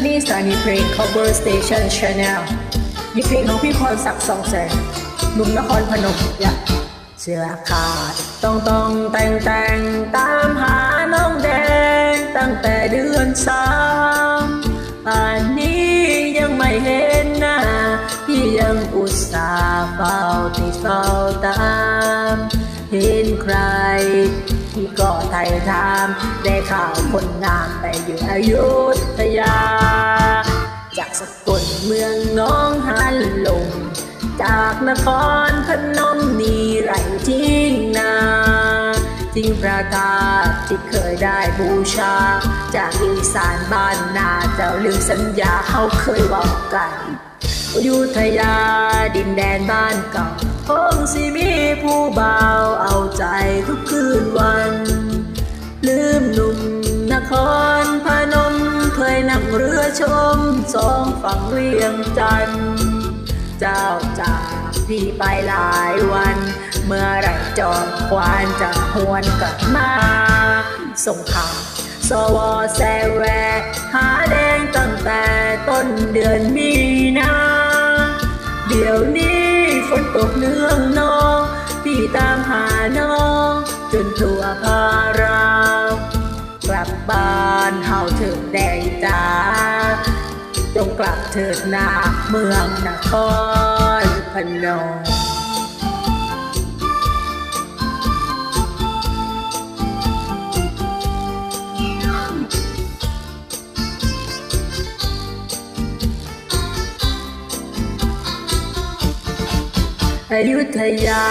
ถานีเพลง cover station channel มีเพลงของพี่พรศักดิ์สองแสงหนุ่มนครพนมอยากเสื้อขาดต้องต้องแต่งแต่งตามหาน้องแดง ตั้งแต่เดือนสามป่านนี้ยังไม่เห็นหน้าพี่ยังอุตส่าห์เฝ้าติดเฝ้าตามเห็นใครที่ก็ไทยถามได้ข่าวคนงามไปอยู่อยุธยา สกลเมืองน้องหันลง จากนครพนมนี่ไรทิ้งนาทิ้งพระธาตุที่เคยได้บูชา จากอีสานบ้านนาเจ้าลืมสัญญาเขาเคยบอกกันอยุธยาดินแดนบ้านเก่าคงสิมีผู้เบาเอาใจทุกคืนวัน ชมสองฝั่งเวียงจันทร์เจ้าจากพี่ไปหลายวัน เมื่อไรจอมควานจะหวนกลับมาส่งข่าวสวแซแวหาแดงตั้งแต่ต้นเดือนมีนาเดี๋ยวนี้ฝนตกเนืองนองพี่ตามหาน้อง จนทั่วพารา ลับบ้านเฮาถึงแดงจ้าจงกลับเถิดนาเมืองนครพนม อยุธยา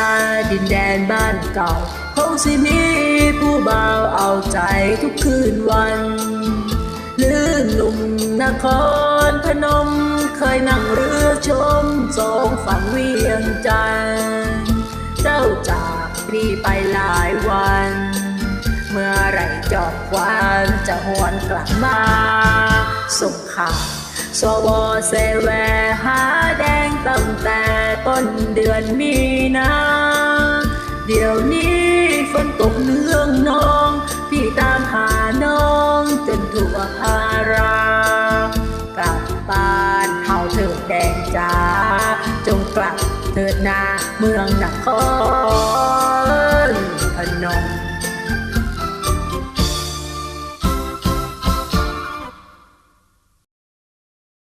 ดินแดนบ้านเก่าคงสิมีผู้บ่าวเอาใจทุกคืนวันลืมหนุ่มนครพนม เคยนั่งเรือชมสองฝั่งเวียงจันทร์เจ้าจากพี่ไปหลายวัน เมื่อไรจอบควานจะหวนกลับมาส่งข่าวสวเซแวหาแดงตั้ง นเดือนมีนาเดี๋ยวนี้ฝนตกเนืองนอง พี่ตามหาน้องจนทั่วพารากลับบ้านเฮาเถิดแดงจ้าจงกลับเถิดนาเมืองนครพนม